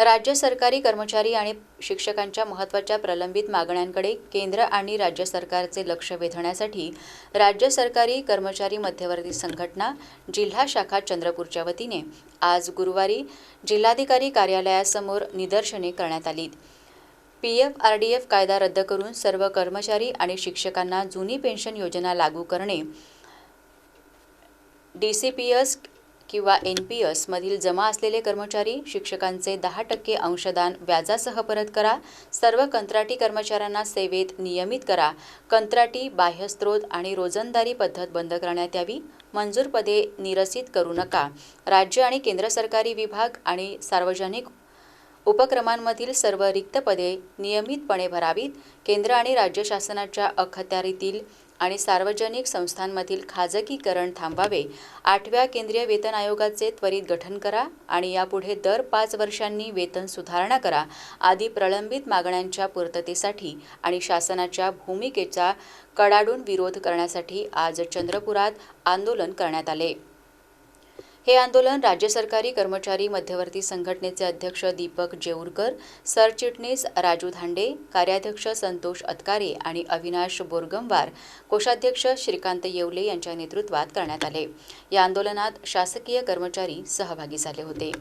राज्य सरकारी कर्मचारी आणि शिक्षकांच्या महत्त्वाच्या प्रलंबित मागण्यांकडे केंद्र आणि राज्य सरकारचे लक्ष वेधण्यासाठी राज्य सरकारी कर्मचारी मध्यवर्ती संघटना जिल्हा शाखा चंद्रपूरच्या वतीने आज गुरुवारी जिल्हाधिकारी कार्यालयासमोर निदर्शने करण्यात आली. P F R D F कायदा रद्द करून सर्व कर्मचारी आणि शिक्षकांना जुनी पेन्शन योजना लागू करणे. डी सी पी एस किंवा एन पी एसमधील जमा असलेले कर्मचारी शिक्षकांचे दहा टक्के अंशदान व्याजासह परत करा. सर्व कंत्राटी कर्मचाऱ्यांना सेवेत नियमित करा. कंत्राटी बाह्यस्त्रोत आणि रोजंदारी पद्धत बंद करण्यात यावी. मंजूर पदे निरसित करू नका. राज्य आणि केंद्र सरकारी विभाग आणि सार्वजनिक उपक्रमांमधील सर्व रिक्त पदे नियमितपणे भरावीत. केंद्र आणि राज्य शासनाच्या अखत्यारीतील आणि सार्वजनिक संस्थांमधील खाजगीकरण थांबावे. आठव्या केंद्रीय वेतन आयोगाचे त्वरित गठन करा आणि यापुढे दर पाच वर्षांनी वेतन सुधारणा करा आदी प्रलंबित मागण्यांच्या पूर्ततेसाठी आणि शासनाच्या भूमिकेचा कडाडून विरोध करण्यासाठी आज चंद्रपुरात आंदोलन करण्यात आले. हे आंदोलन राज्य सरकारी कर्मचारी मध्यवर्ती संघटनेचे अध्यक्ष दीपक जेऊरकर सरचिटणीस राजू धांडे कार्याध्यक्ष संतोष अतकारे आणि अविनाश बोरगमवार कोषाध्यक्ष श्रीकांत येवले यांच्या नेतृत्वात करण्यात आले. या आंदोलनात शासकीय कर्मचारी सहभागी झाले होते.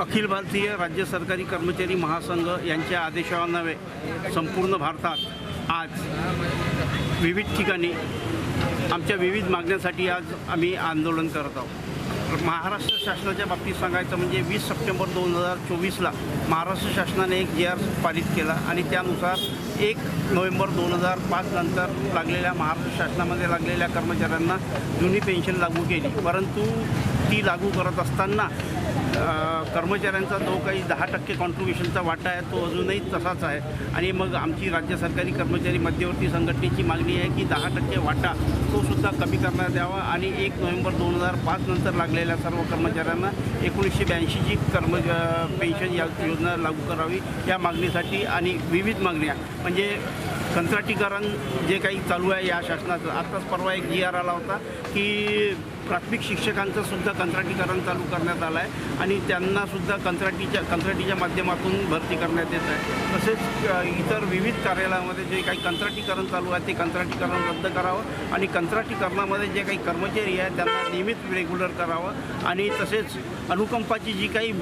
अखिल भारतीय राज्य सरकारी कर्मचारी महासंघ यांच्या आदेशान्वये संपूर्ण भारतात आज विविध ठिकाणी आमच्या विविध मागण्यांसाठी आज आम्ही आंदोलन करत आहोत. महाराष्ट्र शासनाच्या बाबतीत सांगायचं म्हणजे वीस सप्टेंबर दोन हजार चोवीसला महाराष्ट्र शासनाने एक जे आर पारित केला आणि त्यानुसार एक नोव्हेंबर दोन हजार पाच नंतर लागलेल्या महाराष्ट्र शासनामध्ये लागलेल्या कर्मचाऱ्यांना जुनी पेन्शन लागू केली. परंतु ती लागू करत असताना कर्मचाऱ्यांचा जो काही दहा टक्के कॉन्ट्रीब्युशनचा वाटा आहे तो अजूनही तसाच आहे. आणि मग आमची राज्य सरकारी कर्मचारी मध्यवर्ती संघटनेची मागणी आहे की दहा टक्के वाटा तो सुद्धा कमी करण्यात यावा आणि एक नोव्हेंबर दोन हजार पाच नंतर लागलेल्या सर्व कर्मचाऱ्यांना एकोणीसशे ब्याऐंशीची कर्म पेन्शन या योजना लागू करावी या मागणीसाठी. आणि विविध मागण्या म्हणजे कंत्राटीकरण जे काही चालू आहे या शासनाचं. आत्ताच परवा एक जी आर आला होता की प्राथमिक शिक्षकांचं सुद्धा कंत्राटीकरण चालू करण्यात आलं आहे आणि त्यांनासुद्धा कंत्राटीच्या कंत्राटीच्या माध्यमातून भरती करण्यात येत आहे. तसेच इतर विविध कार्यालयामध्ये जे काही कंत्राटीकरण चालू आहे ते कंत्राटीकरण रद्द करावं आणि कंत्राटीकरणामध्ये जे काही कर्मचारी आहेत त्यांना नियमित रेग्युलर करावं आणि तसेच अनुकंपाची जी काही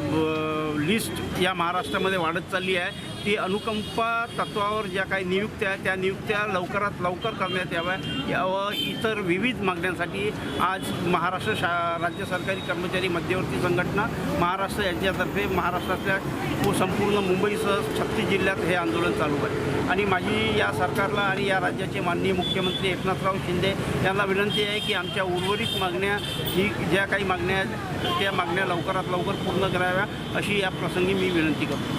लिस्ट या महाराष्ट्रामध्ये वाढत चालली आहे ती अनुकंपा तत्वावर ज्या काही नियुक्त्या आहेत त्या नियुक्त्या लवकरात लवकर करण्यात याव्या या व इतर विविध मागण्यांसाठी आज महाराष्ट्र शा राज्य सरकारी कर्मचारी मध्यवर्ती संघटना महाराष्ट्र यांच्यातर्फे महाराष्ट्रातल्या व संपूर्ण मुंबईसह छत्तीस जिल्ह्यात हे आंदोलन चालू आहे. आणि माझी या सरकारला आणि या राज्याचे माननीय मुख्यमंत्री एकनाथराव शिंदे यांना विनंती आहे की आमच्या उर्वरित मागण्या ही ज्या काही मागण्या आहेत त्या मागण्या लवकरात लवकर पूर्ण कराव्या अशी या प्रसंगी मी विनंती करतो.